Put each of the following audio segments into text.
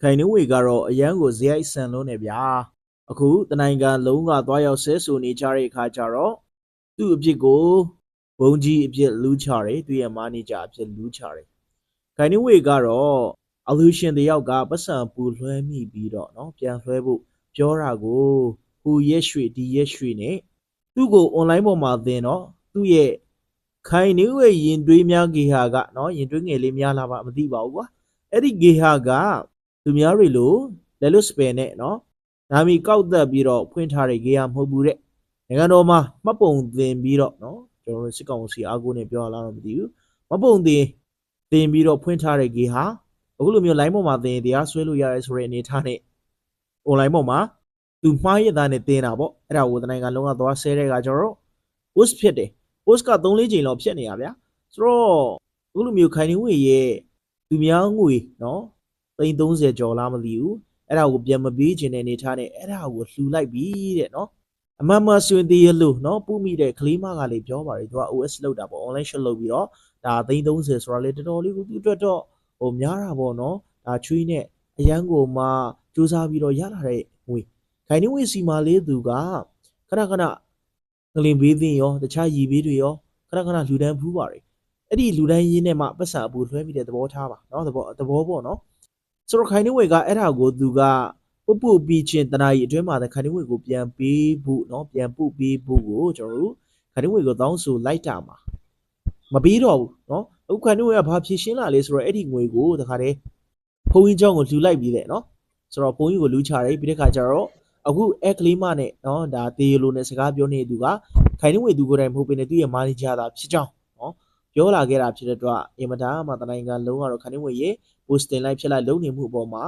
ခိုင်နှင်းဝေကတော့အရန်ကိုဇယိုက်ဆန်လုံးနေဗျာအခုတနိုင်ငံလုံးကသွားရောက်ဆဲဆိုနေကြတဲ့အခါကျတော့သူ့အဖြစ်ကိုဘုံကြီးအဖြစ်လူးချတယ်သူ့ရဲ့မာနေဂျာအဖြစ်လူးချတယ်ခိုင်နှင်းဝေကတော့အလူရှင်တယောက်ကပတ်စံပူလွှဲမိပြီးတော့เนาะပြန်လွှဲဖို့ပြောတာကိုဟူရက်ရွှေဒီရက်ရွှေနဲ့သူ့ကို online ပေါ်မှာသင်တော့သူ့ရဲ့ခိုင်နှင်းဝေရင်တွေးများဂေဟာကเนาะရင်တွေးငယ်လေးများလာပါမသိပါဘူးကွာအဲ့ဒီဂေဟာက သူများတွေလို့လက်လွတ်စပယ်နဲ့နော်နာမီကောက်သက်ပြီးတော့ဖွင့်ထားတဲ့ဂေယမဟုတ်ဘူးတဲ့နိုင်ငံတော်မှာမှတ်ပုံသင်ပြီးတော့နော်ကျွန်တော်တို့စစ်ကောင်စီအားကိုးနေပြောရလားတော့မသိဘူးမှတ်ပုံသင်သင်ပြီးတော့ဖွင့်ထားတဲ့ဂေဟာအခုလိုမျိုး line ပေါ်မှာသင်တရားဆွဲလို့ရတယ်ဆိုတဲ့အနေထားနဲ့ online ပေါ်မှာသူမှားရတဲ့နဲ့သင်တာပေါ့အဲ့ဒါကိုတနိုင်ငံလုံးကသွားဆဲတဲ့ကကျွန်တော်တို့ post ဖြစ်တယ် post က3-4ချိန်လောက်ဖြစ်နေရဗျာဆိုတော့အခုလိုမျိုးခိုင်နေဝေရဲ့သူများငွေနော် သိန်း30ကျော်လားမသိဘူးအဲ့ဒါကိုပြန်မပေးခြင်းတဲ့အနေထားနဲ့အဲ့ဒါကိုလှူလိုက်ပြီတဲ့နော်အမှန်မှဆွေသေးရလို့နော်ပုမိတဲ့ကလေးမကလေးပြောပါတယ်သူက OS လောက်တာပေါ့ online shop လုပ်ပြီးတော့ဒါသိန်း30ဆိုတာလေတော်တော်လေးကိုသူအတွက်တော့ဟိုများတာပေါ့နော်ဒါချွေးနဲ့အရန်ကိုမှစူးစမ်းပြီးတော့ရလာတဲ့ငွေခိုင်နေဝေစီမာလေးသူကခဏခဏငလင်ဘေးသင်းရောတခြားရီဘေးတွေရောခဏခဏလူဒန်းဖူးပါတယ်အဲ့ဒီလူဒန်းရင်းနဲ့မှပတ်စံအပူလွှဲမိတဲ့သဘောထားပါနော်သဘောသဘောပေါ့နော် ဆိုတော့ခိုင်နေဝေကအဲ့ဒါကိုသူကပုတ်ပုတ်ပြီးချင်းတနာရီအတွင်းမှာတခိုင်နေဝေကိုပြန်ပေးဖို့เนาะပြန်ပုတ်ပေးဖို့ကိုကျွန်တော်တို့ခိုင်နေဝေကိုတောင်းဆိုလိုက်တာမှာမပေးတော့ဘူးเนาะအခုခိုင်နေဝေကဘာဖြည့်ရှင်းလာလဲဆိုတော့အဲ့ဒီငွေကိုတခါတည်းဖုန်းကြီးเจ้าကိုလှူလိုက်ပြီးတဲ့เนาะဆိုတော့ဖုန်းကြီးကိုလူချတယ်ပြီးတဲ့ခါကျတော့အခုအဲ့ကလေးမနဲ့เนาะဒါတေလိုနဲ့စကားပြောနေသူကခိုင်နေဝေသူကိုယ်တိုင်မဟုတ်ဘဲနဲ့သူ့ရဲ့မာနေဂျာသာဖြစ်ကြောင်းเนาะပြောလာခဲ့တာဖြစ်တဲ့အတွက်အင်မတန်မှတနိုင်ငံလုံးကတော့ခိုင်နေဝေရဲ့ post တင်လိုက်ဖြစ်လိုက်လုံနေမှုအပေါ်မှာ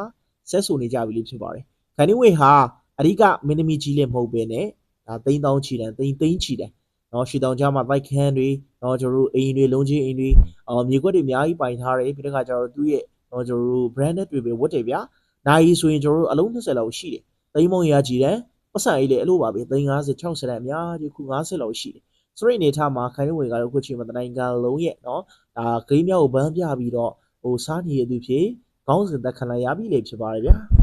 ဆက်ဆိုနေကြပြီလို့ဖြစ်ပါတယ်။ခန်နီဝေဟာအဓိကမင်းသမီးကြီးလည်းမဟုတ်ဘဲနဲ့ဒါသိန်းတောင်းချီတယ်သိန်းသိန်းချီတယ်။နော်ရှီတောင်ကြားမှာတိုက်ခန်းတွေနော်ကျွန်တော်တို့အိမ်တွေလုံးချင်းအိမ်တွေအော်မြေခွက်တွေအများကြီးပိုင်ထားတယ်ပြီးတဲ့ခါကျတော့သူ့ရဲ့နော်ကျွန်တော်တို့ branded တွေပဲဝတ်တယ်ဗျာ။နိုင်ဆိုရင်ကျွန်တော်တို့အလုံး20လောက်ရှိတယ်။သိန်းမုံရကြီးတယ်ပတ်စံအေးလေအဲ့လိုပါပဲသိန်း50 60တန်းအများကြီးခု50လောက်ရှိတယ်။ဆိုတဲ့အနေထားမှာခိုင်ဝေကတော့ခုချိန်မှာတနိုင်ငံလုံးရဲ့နော်ဒါဂိမ်းမြောက်ကိုဘန်းပြပြီးတော့ ဟိုစားနေရသူဖြစ်ခေါင်းစဉ်သက်ခံလိုက်ရပြီလေဖြစ်ပါတယ်ဗျာ